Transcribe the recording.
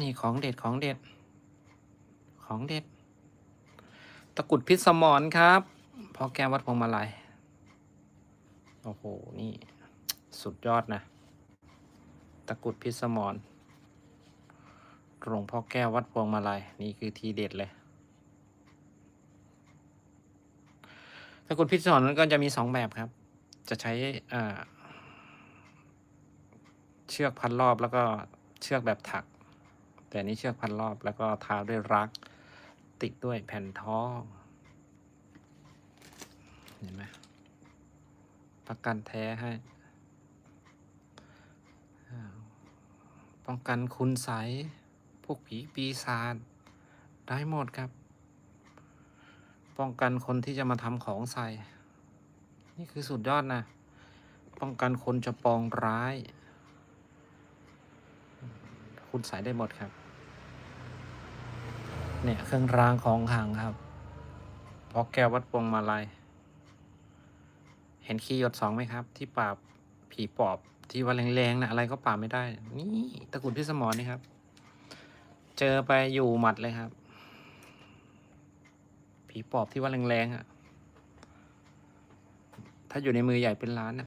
นี่ของเด็ดของเด็ด ของเด็ด ตะกุดพิษสมรครับพ่อแก้ววัดพวงมาลัย โอ้โห นี่ สุดยอดนะ ตะกุดพิษสมรหลวงพ่อแก้ววัดพวงมาลัย นี่คือทีเด็ดเลยตะกุดพิษสมรก็จะมีสองแบบครับ จะใช้อ่าเชือกพันรอบแล้วก็ เชือกแบบถัก แต่นี่เชือกพันรอบแล้วก็ทาด้วยรัก ติดด้วยแผ่นท้องเห็นไหมประกันแท้ให้ป้องกันคุณใสพวกผีปีศาจได้หมดครับ ป้องกันคนที่จะมาทำของใส่ นี่คือสุดยอดนะ ป้องกันคนจะปองร้าย คุณใส่ได้หมดครับ เนี่ยเครื่องรางของขลังครับพอแก้ววัดพวงมาลัย เห็นคีย์หยดสองไหมครับ ที่ปราบผีปอบที่ว่าแรงๆนะอะไรก็ปราบไม่ได้ นี่ตะกุดพิสมรนี่ครับ เจอไปอยู่หมัดเลยครับ ผีปอบที่ว่าแรงๆอะ ถ้าอยู่ในมือใหญ่เป็นล้านนะ